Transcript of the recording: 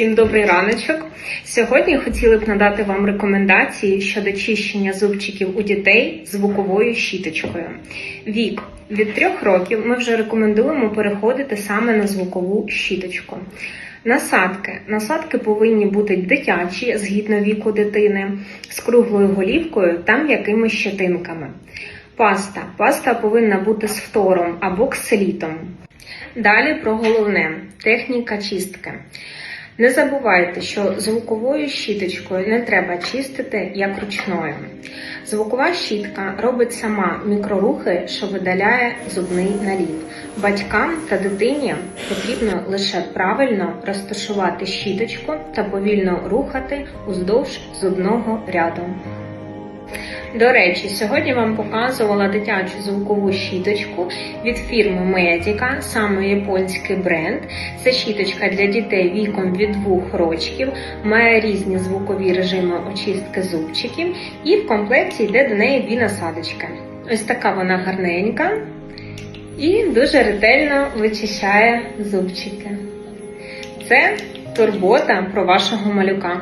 Всім добрий раночок. Сьогодні хотіли б надати вам рекомендації щодо чищення зубчиків у дітей звуковою щіточкою. Вік від 3 років ми вже рекомендуємо переходити саме на звукову щіточку. Насадки. Насадки повинні бути дитячі згідно віку дитини, з круглою голівкою та м'якими щетинками. Паста. Паста повинна бути з фтором або кселітом. Далі про головне техніка чистки. Не забувайте, що звуковою щіточкою не треба чистити як ручною. Звукова щітка робить сама мікрорухи, що видаляє зубний наліт. Батькам та дитині потрібно лише правильно розташувати щіточку та повільно рухати уздовж зубного ряду. До речі, сьогодні вам показувала дитячу звукову щіточку від фірми Medica, саме японський бренд. Це щіточка для дітей віком від 2 років, має різні звукові режими очистки зубчиків, і в комплекті йде до неї дві насадочки. Ось така вона гарненька і дуже ретельно вичищає зубчики. Це турбота про вашого малюка.